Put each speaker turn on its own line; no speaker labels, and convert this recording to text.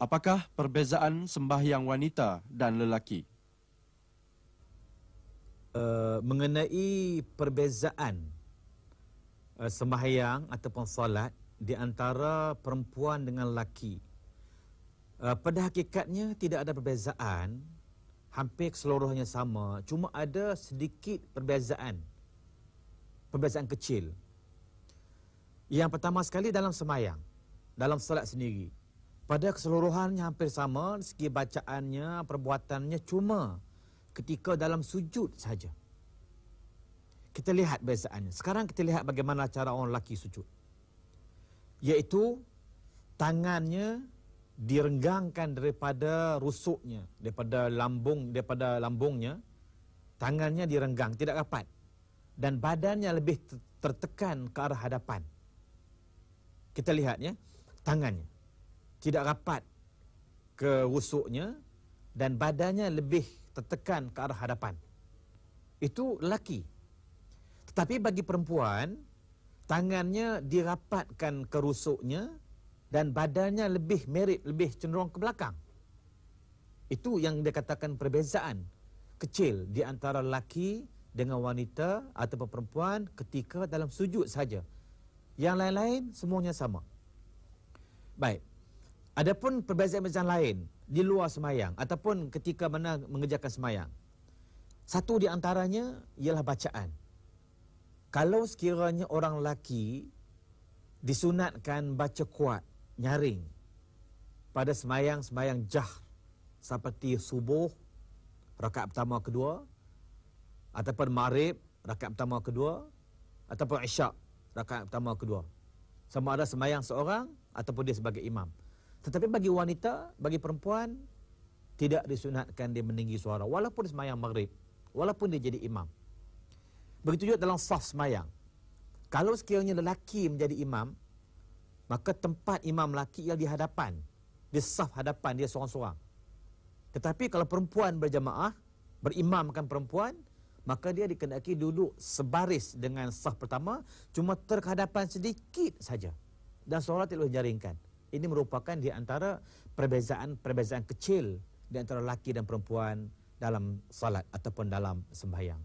Apakah perbezaan sembahyang wanita dan lelaki?
Uh, mengenai perbezaan uh, sembahyang ataupun solat di antara perempuan dengan lelaki. Uh, pada hakikatnya tidak ada perbezaan, hampir keseluruhannya sama, cuma ada sedikit perbezaan. Perbezaan kecil. Yang pertama sekali dalam semayang, dalam solat sendiri. Pada keseluruhannya hampir sama, segi bacaannya, perbuatannya cuma ketika dalam sujud saja. Kita lihat bezaannya. Sekarang kita lihat bagaimana cara orang lelaki sujud. Iaitu tangannya direnggangkan daripada rusuknya, daripada lambung, daripada lambungnya, tangannya direnggang, tidak rapat. Dan badannya lebih tertekan ke arah hadapan. Kita lihat ya, tangannya tidak rapat ke rusuknya dan badannya lebih tertekan ke arah hadapan. Itu lelaki. Tetapi bagi perempuan, tangannya dirapatkan ke rusuknya dan badannya lebih merit, lebih cenderung ke belakang. Itu yang dikatakan perbezaan kecil di antara lelaki dengan wanita atau perempuan ketika dalam sujud saja. Yang lain-lain semuanya sama. Baik. Adapun perbezaan-perbezaan lain di luar semayang ataupun ketika mana mengerjakan semayang. Satu di antaranya ialah bacaan. Kalau sekiranya orang lelaki disunatkan baca kuat, nyaring pada semayang-semayang jah seperti subuh, rakaat pertama kedua, ataupun marib, rakaat pertama kedua, ataupun isyak, rakaat pertama kedua. Sama ada semayang seorang ataupun dia sebagai imam. Tetapi bagi wanita, bagi perempuan tidak disunatkan dia meninggi suara walaupun semayang maghrib, walaupun dia jadi imam. Begitu juga dalam saf semayang. Kalau sekiranya lelaki menjadi imam, maka tempat imam lelaki yang di hadapan, di saf hadapan dia seorang-seorang. Tetapi kalau perempuan berjamaah, berimamkan perempuan, maka dia dikenaki duduk sebaris dengan saf pertama, cuma terhadapan sedikit saja. Dan solat tidak boleh jaringkan. Ini merupakan di antara perbezaan-perbezaan kecil di antara laki dan perempuan dalam salat ataupun dalam sembahyang.